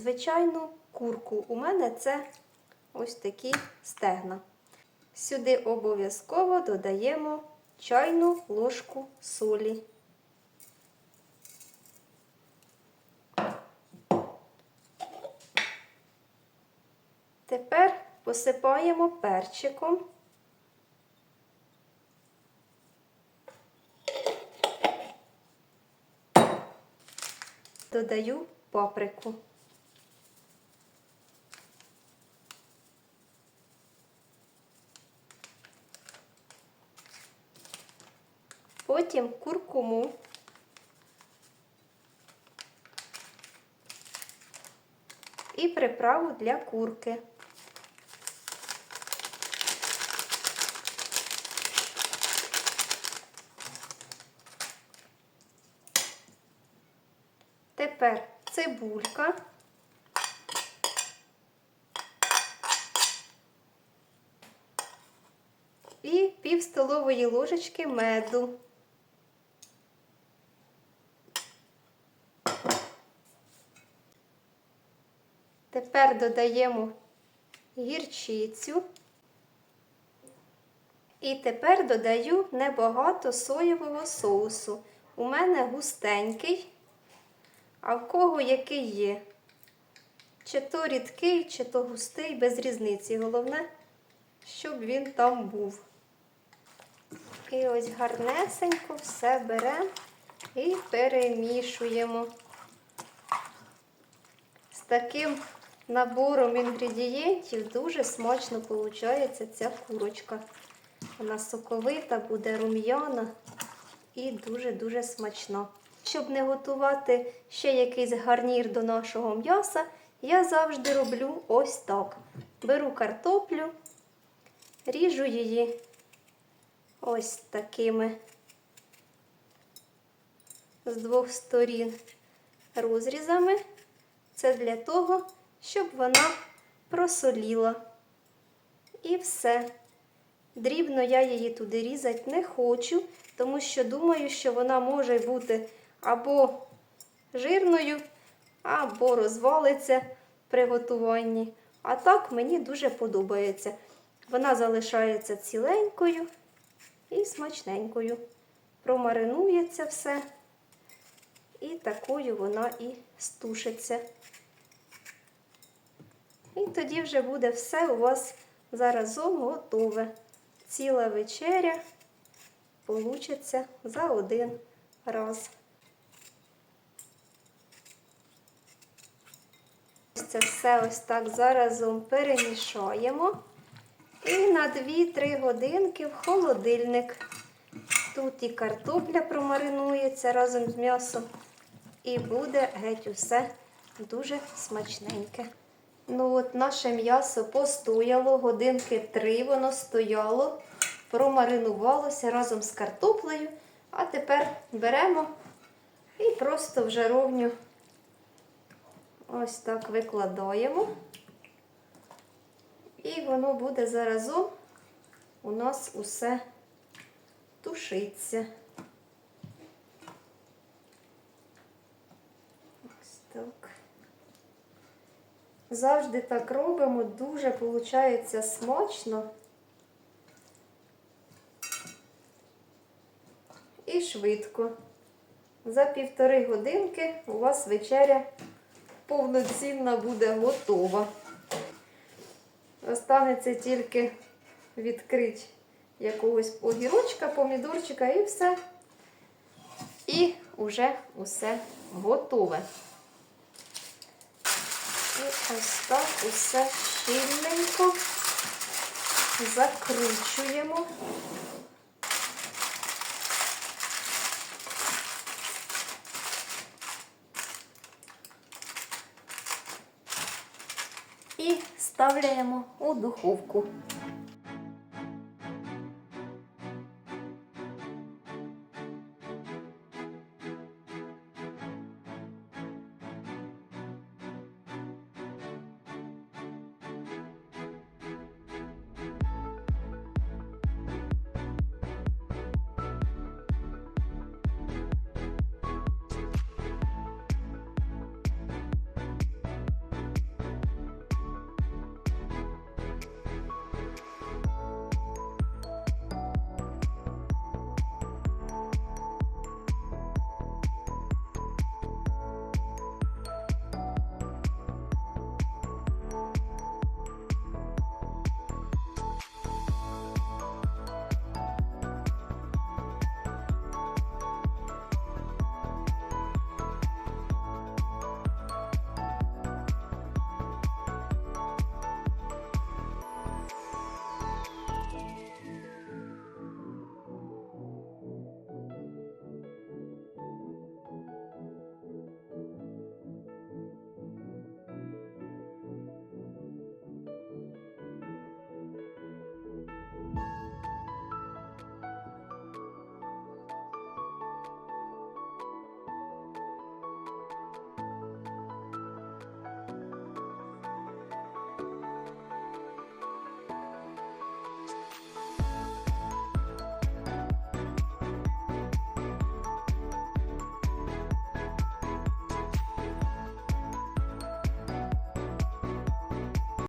звичайну курку. У мене це ось такі стегна. Сюди обов'язково додаємо чайну ложку солі. Тепер посипаємо перчиком. Додаю паприку. Потім куркуму. І приправу для курки. Тепер цибулька. І пів столової ложечки меду. Тепер додаємо гірчицю. І тепер додаю небагато соєвого соусу. У мене густенький, а в кого який є. Чи то рідкий, чи то густий, без різниці. Головне, щоб він там був. І ось гарнесенько все беремо і перемішуємо. З таким набором інгредієнтів дуже смачно виходить ця курочка. Вона соковита, буде рум'яна і дуже-дуже смачна. Щоб не готувати ще якийсь гарнір до нашого м'яса, я завжди роблю ось так. Беру картоплю, ріжу її ось такими з двох сторін розрізами. Це для того, щоб вона просоліла. І все. Дрібно я її туди різати не хочу, тому що думаю, що вона може бути або жирною, або розвалиться при готуванні. А так мені дуже подобається. Вона залишається ціленькою і смачненькою. Промаринується все. І такою вона і стушиться. І тоді вже буде все у вас заразом готове. Ціла вечеря получиться за один раз. Це все ось так заразом перемішаємо. І на 2-3 годинки в холодильник. Тут і картопля промаринується разом з м'ясом. І буде геть усе дуже смачненьке. Ну от Наше м'ясо постояло, годинки 3 воно стояло, промаринувалося разом з картоплею. А тепер беремо і просто в жаровню ось так викладаємо. І воно буде заразом у нас усе тушиться. Ось так. Завжди так робимо, дуже виходить смачно і швидко. За півтори годинки у вас вечеря повноцінна буде готова. Останеться тільки відкрити якогось огірочка, помідорчика і все. І вже усе готове. І ось так усе щільненько закручуємо. І ставляємо у духовку.